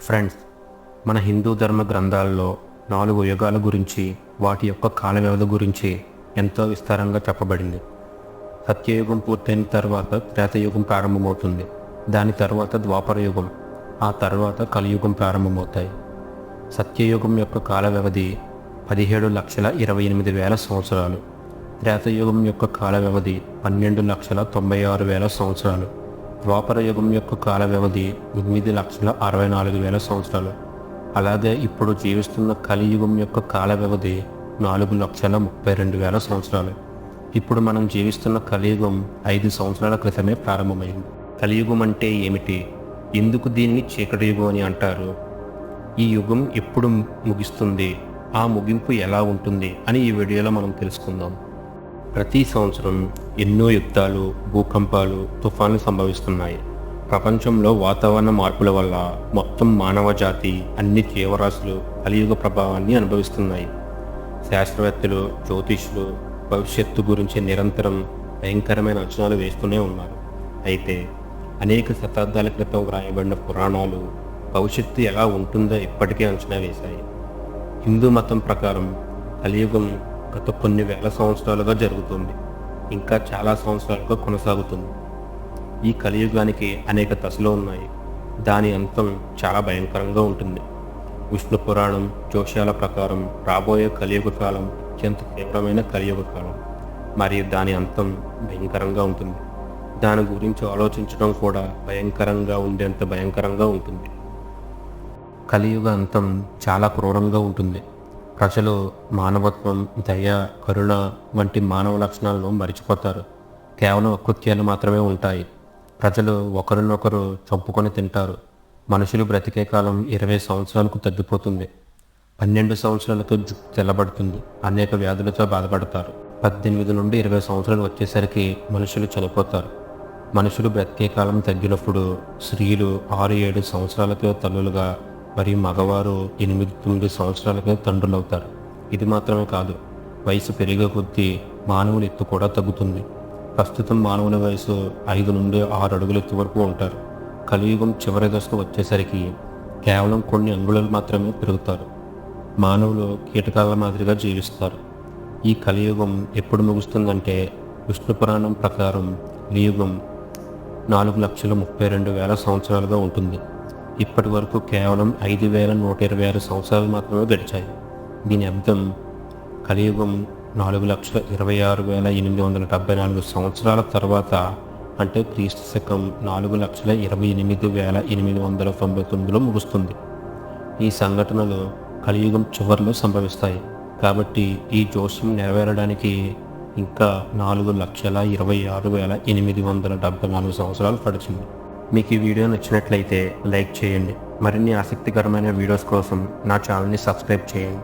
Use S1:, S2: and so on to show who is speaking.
S1: Friends మన హిందూ ధర్మ గ్రంథాల్లో నాలుగు యుగాల గురించి వాటి యొక్క కాల వ్యవధి గురించి ఎంతో విస్తారంగా చెప్పబడింది. సత్యయుగం పూర్తయిన తర్వాత త్రేతయుగం ప్రారంభమవుతుంది. దాని తర్వాత ద్వాపర యుగం ఆ తర్వాత కలియుగం ప్రారంభమవుతాయి. సత్యయుగం యొక్క కాల వ్యవధి పదిహేడు లక్షల ఇరవై ఎనిమిది వేల సంవత్సరాలు. త్రేతయుగం యొక్క కాల వ్యవధి పన్నెండు లక్షల తొంభై ఆరు వేల సంవత్సరాలు. ద్వాపరయుగం యొక్క కాల వ్యవధి ఎనిమిది లక్షల అరవై నాలుగు వేల సంవత్సరాలు. అలాగే ఇప్పుడు జీవిస్తున్న కలియుగం యొక్క కాల వ్యవధి నాలుగు లక్షల ముప్పై రెండు వేల సంవత్సరాలు. ఇప్పుడు మనం జీవిస్తున్న కలియుగం ఐదు సంవత్సరాల క్రితమే ప్రారంభమైంది. కలియుగం అంటే ఏమిటి? ఎందుకు దీన్ని చీకటి యుగం అని అంటారు? ఈ యుగం ఎప్పుడు ముగిస్తుంది? ఆ ముగింపు ఎలా ఉంటుంది? అని ఈ వీడియోలో మనం తెలుసుకుందాం. ప్రతి సంవత్సరం ఎన్నో యుద్ధాలు భూకంపాలు తుఫాన్లు సంభవిస్తున్నాయి. ప్రపంచంలో వాతావరణ మార్పుల వల్ల మొత్తం మానవ జాతి అన్ని జీవరాశులు కలియుగ ప్రభావాన్ని అనుభవిస్తున్నాయి. శాస్త్రవేత్తలు జ్యోతిష్యులు భవిష్యత్తు గురించి నిరంతరం భయంకరమైన అంచనాలు వేస్తూనే ఉన్నారు. అయితే అనేక శతాబ్దాల క్రితం వ్రాయబడిన పురాణాలు భవిష్యత్తు ఎలా ఉంటుందో ఇప్పటికే అంచనా వేశాయి. హిందూ మతం ప్రకారం కలియుగం గత కొన్ని వేల సంవత్సరాలుగా జరుగుతుంది. ఇంకా చాలా సంవత్సరాలుగా కొనసాగుతుంది. ఈ కలియుగానికి అనేక దశలు ఉన్నాయి. దాని అంతం చాలా భయంకరంగా ఉంటుంది. విష్ణు పురాణం జోష్యాల ప్రకారం రాబోయే కలియుగ కాలం అత్యంత తీవ్రమైన కలియుగ కాలం. మరియు దాని అంతం భయంకరంగా ఉంటుంది. దాని గురించి ఆలోచించడం కూడా భయంకరంగా ఉండేంత భయంకరంగా ఉంటుంది. కలియుగ అంతం చాలా క్రూరంగా ఉంటుంది. ప్రజలు మానవత్వం దయ కరుణ వంటి మానవ లక్షణాలను మరిచిపోతారు. కేవలం అకృత్యాలు మాత్రమే ఉంటాయి. ప్రజలు ఒకరినొకరు చంపుకొని తింటారు. మనుషులు బ్రతికే కాలం ఇరవై సంవత్సరాలకు తగ్గిపోతుంది. పన్నెండు సంవత్సరాలతో జుట్టు తెల్లబడుతుంది. అనేక వ్యాధులతో బాధపడతారు. పద్దెనిమిది నుండి ఇరవై సంవత్సరాలు వచ్చేసరికి మనుషులు చనిపోతారు. మనుషులు బ్రతికే కాలం తగ్గినప్పుడు స్త్రీలు ఆరు ఏడు సంవత్సరాలతో తల్లులుగా మరియు మగవారు ఎనిమిది తొమ్మిది సంవత్సరాలకే తండ్రులవుతారు. ఇది మాత్రమే కాదు వయసు పెరిగే కొద్దీ మానవుల ఎత్తు కూడా తగ్గుతుంది. ప్రస్తుతం మానవుల వయసు ఐదు నుండి ఆరు అడుగుల ఎత్తు వరకు ఉంటారు. కలియుగం చివరి దశకు వచ్చేసరికి కేవలం కొన్ని అంగుళాలు మాత్రమే పెరుగుతారు. మానవులు కీటకాల మాదిరిగా జీవిస్తారు. ఈ కలియుగం ఎప్పుడు ముగుస్తుందంటే విష్ణు పురాణం ప్రకారం కలియుగం నాలుగు లక్షల ముప్పై రెండు వేల సంవత్సరాలుగా ఉంటుంది. ఇప్పటి వరకు కేవలం ఐదు వేల నూట ఇరవై ఆరు సంవత్సరాలు మాత్రమే గడిచాయి. దీని అర్థం కలియుగం నాలుగు లక్షల ఇరవై ఆరు వేల ఎనిమిది వందల డెబ్బై నాలుగు సంవత్సరాల తర్వాత అంటే క్రీస్తు శకం నాలుగు లక్షల ఇరవై ఎనిమిది వేల ఎనిమిది వందల తొంభై తొమ్మిదిలో ముగుస్తుంది. ఈ సంఘటనలు కలియుగం చివరిలో సంభవిస్తాయి. కాబట్టి ఈ జోస్యం నెరవేరడానికి ఇంకా నాలుగు లక్షల ఇరవై ఆరు వేల ఎనిమిది వందల డెబ్బై నాలుగు సంవత్సరాలు పడుతుంది. మీకు ఈ వీడియో నచ్చినట్లయితే లైక్ చేయండి. మరిన్ని ఆసక్తికరమైన వీడియోస్ కోసం నా ఛానల్ని సబ్స్క్రైబ్ చేయండి.